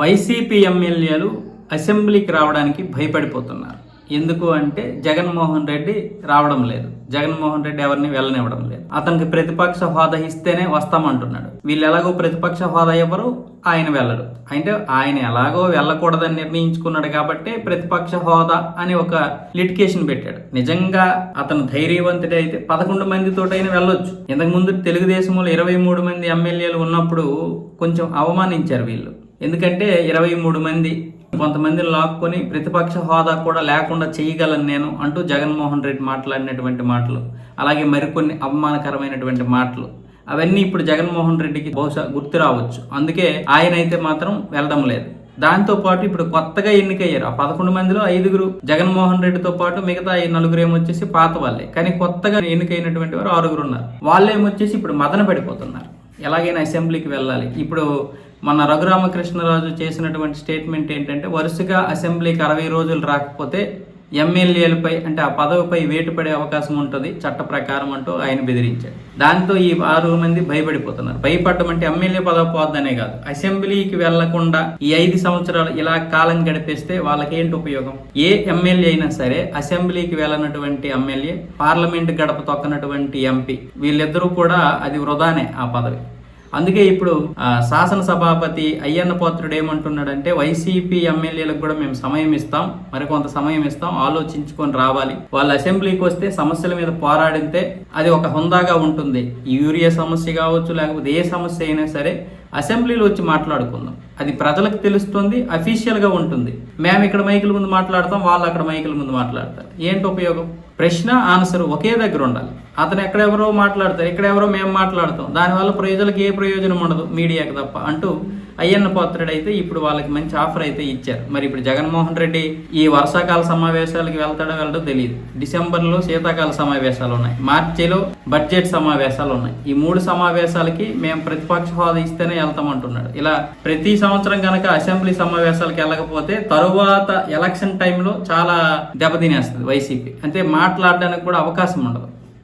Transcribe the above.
YCP ఎమ్మెల్యేలు అసెంబ్లీకి రావడానికి భయపడిపోతున్నారు. ఎందుకు అంటే జగన్మోహన్ రెడ్డి రావడం లేదు. జగన్మోహన్ రెడ్డి ఎవరిని వెళ్ళనివ్వడం లేదు. అతనికి ప్రతిపక్ష హోదా ఇస్తేనే వస్తామంటున్నాడు. వీళ్ళు ఎలాగో ప్రతిపక్ష హోదా ఇవ్వరు ఆయన వెళ్ళడు అంటే ఆయన ఎలాగో వెళ్ళకూడదని నిర్ణయించుకున్నాడు కాబట్టి ప్రతిపక్ష హోదా అని ఒక లిటికేషన్ పెట్టాడు. నిజంగా అతను ధైర్యవంతుడే అయితే పదకొండు మందితోటైనా వెళ్ళొచ్చు. ఇంతకు ముందు తెలుగుదేశంలో ఇరవై మూడు మంది ఎమ్మెల్యేలు ఉన్నప్పుడు కొంచెం అవమానించారు వీళ్ళు. ఎందుకంటే ఇరవై మూడు మంది కొంతమందిని లాక్కొని ప్రతిపక్ష హోదా కూడా లేకుండా చేయగలను నేను అంటూ జగన్మోహన్ రెడ్డి మాట్లాడినటువంటి మాటలు. అలాగే మరికొన్ని అవమానకరమైనటువంటి మాటలు. అవన్నీ ఇప్పుడు జగన్మోహన్ రెడ్డికి బహుశా గుర్తు రావచ్చు. అందుకే ఆయన అయితే మాత్రం వెళ్ళడం లేదు. దాంతో పాటు ఇప్పుడు కొత్తగా ఎన్నికయ్యారు. ఆ పదకొండు మందిలో ఐదుగురు జగన్మోహన్ రెడ్డితో పాటు మిగతా ఈ నలుగురు ఏమొచ్చేసి పాత వాళ్ళే. కానీ కొత్తగా ఎన్నికైనటువంటి వారు ఆరుగురు ఉన్నారు. వాళ్ళు ఏమొచ్చేసి ఇప్పుడు మదన పడిపోతున్నారు. ఎలాగైనా అసెంబ్లీకి వెళ్ళాలి. ఇప్పుడు మన రఘురామకృష్ణరాజు చేసినటువంటి స్టేట్మెంట్ ఏంటంటే వరుసగా అసెంబ్లీకి అరవై రోజులు రాకపోతే ఎమ్మెల్యేలపై అంటే ఆ పదవిపై వేటు పడే అవకాశం ఉంటుంది చట్ట ప్రకారం అంటూ ఆయన బెదిరించాడు దాంతో ఈ ఆరు మంది భయపడిపోతున్నారు. భయపడడం అంటే ఎమ్మెల్యే పదవి పోద్దనే కాదు. అసెంబ్లీకి వెళ్ళకుండా ఈ ఐదు సంవత్సరాలు ఇలా కాలం గడిపేస్తే వాళ్ళకి ఏంటి ఉపయోగం? ఏ ఎమ్మెల్యే అయినా సరే అసెంబ్లీకి వెళ్ళనటువంటి ఎమ్మెల్యే పార్లమెంట్ గడప తొక్కనటువంటి ఎంపీ వీళ్ళిద్దరూ కూడా అది వృధానే ఆ పదవి. అందుకే ఇప్పుడు శాసనసభాపతి అయ్యన్న పోత్రుడు ఏమంటున్నాడంటే వైసీపీ ఎమ్మెల్యేలకు కూడా మేము సమయం ఇస్తాం మరికొంత సమయం ఇస్తాం ఆలోచించుకొని రావాలి. వాళ్ళు అసెంబ్లీకి వస్తే సమస్యల మీద పోరాడితే అది ఒక హుందాగా ఉంటుంది. ఈ యూరియా సమస్య కావచ్చు లేకపోతే ఏ సమస్య అయినా సరే అసెంబ్లీలో వచ్చి మాట్లాడుకుందాం. అది ప్రజలకు తెలుస్తుంది అఫీషియల్గా ఉంటుంది. మేము ఇక్కడ మైకుల ముందు మాట్లాడతాం వాళ్ళు అక్కడ మైకుల ముందు మాట్లాడతారు. ఏంటి ఉపయోగం? ప్రశ్న ఆన్సర్ ఒకే దగ్గర ఉండాలి. అతను ఎక్కడెవరో మాట్లాడతారు ఇక్కడెవరో మేము మాట్లాడతాం. దానివల్ల ప్రజలకు ఏ ప్రయోజనం ఉండదు మీడియాకి తప్ప అంటూ అయ్యన్న పాత్రుడు అయితే ఇప్పుడు వాళ్ళకి మంచి ఆఫర్ అయితే ఇచ్చారు. మరి ఇప్పుడు జగన్మోహన్ రెడ్డి ఈ వర్షాకాల సమావేశాలకు వెళ్తాడో వెళ్ళడో తెలియదు. డిసెంబర్లో శీతాకాల సమావేశాలు ఉన్నాయి. మార్చిలో బడ్జెట్ సమావేశాలు ఉన్నాయి. ఈ మూడు సమావేశాలకి మేము ప్రతిపక్ష హోదా ఇస్తేనే వెళ్తామంటున్నాడు. ఇలా ప్రతి సంవత్సరం కనుక అసెంబ్లీ సమావేశాలకు వెళ్ళకపోతే తరువాత ఎలక్షన్ టైంలో చాలా దెబ్బతినేస్తుంది వైసీపీ. అంటే మాట్లాడడానికి కూడా అవకాశం ఉండదు.